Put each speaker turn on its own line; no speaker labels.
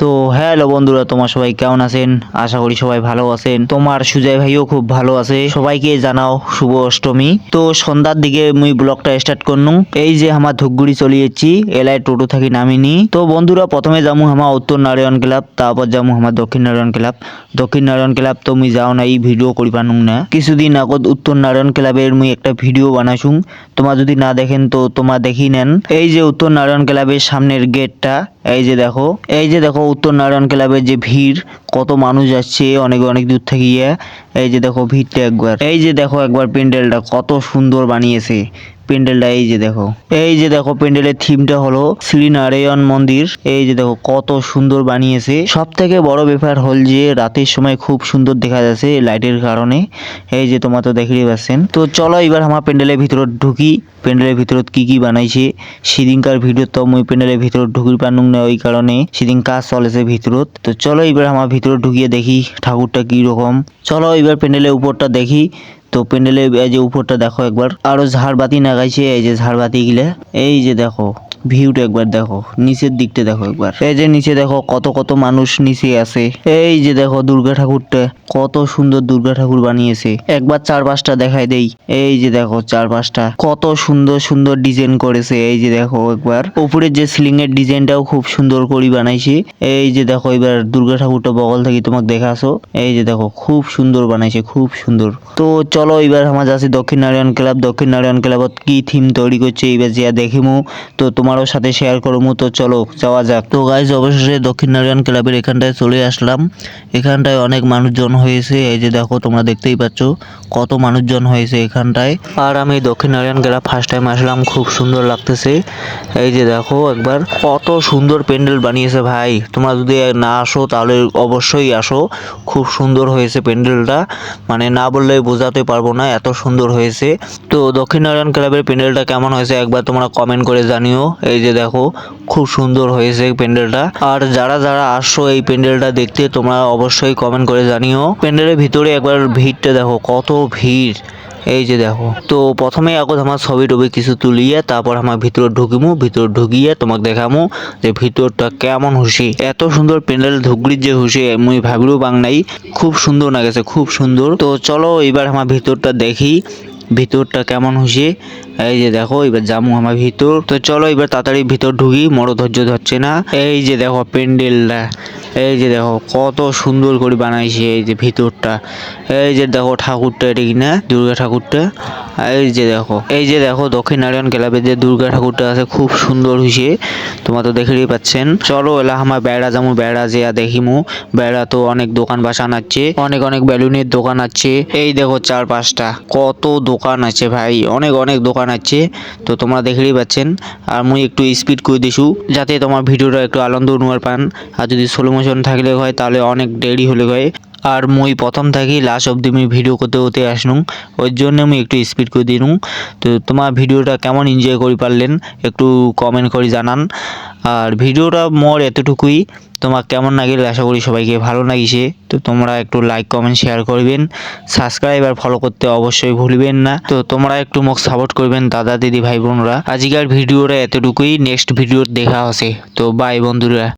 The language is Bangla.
তো হ্যালো বন্ধুরা, তোমার সবাই কেমন আছেন? আশা করি সবাই ভালো আছেন। তোমার সুজয় ভাইও খুব ভালো আছে। সবাইকে জানাও শুভ অষ্টমী। তো সন্ধ্যার দিকে মুই ব্লগটা স্টার্ট করনু এই যে আমার ধূপগুড়ি চলে এলাই টোটো থাকি নামিনি তো বন্ধুরা, প্রথমে যামু আমার উত্তর নারায়ণ ক্লাব, তারপর যামু আমার দক্ষিণ নারায়ণ ক্লাব। দক্ষিণ নারায়ণ ক্লাব তো মুই যাও না এই ভিডিও করি পানুং না। কিছুদিন আগত উত্তর নারায়ণ ক্লাবের মুই একটা ভিডিও বানাইছুং তোমার যদি না দেখেন তো তোমার দেখি নেন। এই যে উত্তর নারায়ণ ক্লাবের সামনের গেটটা, এই যে দেখো, এই যে দেখো উত্তর নারায়ণ ক্লাবের যে ভিড়, কত মানুষ যাচ্ছে, অনেক অনেক দূর থেকে গিয়ে, এই যে দেখো ভিড়টা একবার। এই যে দেখো একবার প্যান্ডেলটা, কত সুন্দর বানিয়েছে। প্যান্ডেলটা, এই যে দেখো। এই যে দেখো প্যান্ডেলের থিমটা হলো শ্রীনারায়ণ মন্দির। এই যে দেখো কত সুন্দর বানিয়েছে। সব থেকে বড় ব্যাপার হল যে রাতের সময় খুব সুন্দর দেখা যাচ্ছে লাইটের কারণে। এই যে তোমার তো দেখতেই পাচ্ছেন। তো চলো এবার আমার প্যান্ডেলের ভিতরত ঢুকি। প্যান্ডেলের ভিতরত কি কি বানাইছে? সেদিনকার ভিডিও তো মুই প্যান্ডেলের ভিতরত ঢুকি পানুং না ওই কারণে। সেদিন কাজ চলেছে ভিতরত। তো চলো এবার আমার ভিতরে ঢুকিয়ে দেখি ঠাকুরটা কি রকম চলো এবার প্যান্ডেলের উপরটা দেখি। তো প্যান্ডেলের এই যে উপরটা দেখো একবার। আরও ঝাড়বাতি নাগাইছে এই যে ঝাড়বাতি গিলা। এই যে দেখো। ভিউটা একবার দেখো, নিচের দিকটা দেখো একবার। এই যে নিচে দেখো, কত কত মানুষ নিচে আছে। এই যে দেখো দুর্গা ঠাকুরটা, কত সুন্দর দুর্গা ঠাকুর বানিয়েছে। একবার চার পাঁচটা দেখাই দেই। এই যে দেখো চার পাঁচটা কত সুন্দর সুন্দর ডিজাইন করেছে। এই যে দেখো একবার উপরের যে সিলিং এর ডিজাইনটাও খুব সুন্দর করে বানাইছে। এই যে দেখো এবার দুর্গা ঠাকুরটা বগল থেকে তোমাকে দেখাছো। এই যে দেখো, খুব সুন্দর বানাইছে, খুব সুন্দর। তো চলো এবার আমার যাচ্ছে দক্ষিণ নারায়ণ ক্লাব। দক্ষিণ নারায়ণ ক্লাবত কি থিম তৈরি করছে, এবার যা দেখিমু। তো তোমারও সাথে শেয়ার করব তো চলো, যাওয়া যাক। তো গাইজ অবশেষে দক্ষিণ নারায়ণ ক্লাবের এখানটায় চলে আসলাম। এখানটায় অনেক মানুষজন হয়েছে। এই যে দেখো, তোমরা দেখতেই পাচ্ছ কত মানুষজন হয়েছে এখানটায়। আর আমি Dakshin Narayan club first time আসলাম, খুব সুন্দর লাগতেছে। এই যে দেখো, একবার কত সুন্দর প্যান্ডেল বানিয়েছে ভাই। তোমরা যদি না আসো, তাহলে অবশ্যই আসো। খুব সুন্দর হয়েছে প্যান্ডেলটা। মানে না বললে বোঝাতে পারব না, এত সুন্দর হয়েছে। তো দক্ষিণ নারায়ণ ক্লাবের প্যান্ডেলটা কেমন হয়েছে একবার তোমরা কমেন্ট করে জানিও। এই যে দেখো, খুব সুন্দর হয়েছে প্যান্ডেলটা। আর যারা যারা আসছো এই প্যান্ডেলটা দেখতে, তোমরা অবশ্যই কমেন্ট করে জানিও। প্যান্ডেলের ভিতরে একবার ভিড়টা দেখো, কত ভিড়। এই যে দেখো। তো প্রথমে আগত আমার ছবি টবি কিছু তুলিয়ে, তারপর আমার ভিতরে ঢুকিমু, ভিতরে ঢুকিয়ে তোমাকে দেখামু যে ভিতরটা কেমন হুসি এত সুন্দর প্যান্ডেল ধুগরির যে হুসি মুই ভাবিরও বাং নাই। খুব সুন্দর লাগেছে, খুব সুন্দর। তো চলো এবার আমার ভিতরটা দেখি। ভিতরটা কেমন হয়েছে? এই যে দেখো, এবার জামু আমার ভিতর। তো চলো এবার তাড়াতাড়ি ভিতর ঢুকি মরো ধৈর্য ধরছে না। এই যে দেখো প্যান্ডেলটা, এই যে দেখো কত সুন্দর করে বানাইছে এই যে ভিতরটা। এই যে দেখো ঠাকুরটা এটা কিনা দুর্গা ঠাকুরটা। এই যে দেখো, এই যে দেখো দক্ষিণ নারায়ণ ক্লাবে যে দুর্গা ঠাকুরটা আছে, খুব সুন্দর হয়েছে। তোমরা তো দেখেই পাচ্ছেন। চলো এলা আমার বেড়া যাব বেড়া যে দেখিমু। বেড়া তো অনেক দোকান বাসান আছে, অনেক অনেক বেলুনের দোকান আছে। এই দেখো চার পাঁচটা, কত দোকান আছে ভাই, অনেক অনেক দোকান আছে। তো তোমরা দেখেই পাচ্ছেন। আর মুই একটু স্পিড করে দিছু, যাতে তোমার ভিডিওটা একটু আনন্দ অনুয়ার পান। আর যদি স্লো মোশন থাকলে হয়, তাহলে অনেক দেরি হলে হয়। আর মুই প্রথম থাকি লাস্ট অব্দি মুই ভিডিও করতে করতে আসনু ওই জন্য আমি একটু স্পিড করে দিনু তো তোমার ভিডিওটা কেমন এনজয় করে পারলেন, একটু কমেন্ট করে জানান। আর ভিডিওটা মোর এতটুকুই। তোমার কেমন লাগিল আশা করি সবাইকে ভালো লাগিছে। তো তোমরা একটু লাইক কমেন্ট শেয়ার করবেন। সাবস্ক্রাইব আর ফলো করতে অবশ্যই ভুলবেন না। তো তোমরা একটু মোক সাপোর্ট করবেন দাদা, দিদি, ভাই, বোনরা। আজকের ভিডিওটা এতটুকুই। নেক্সট ভিডিও দেখা আছে তো বাই বন্ধুরা।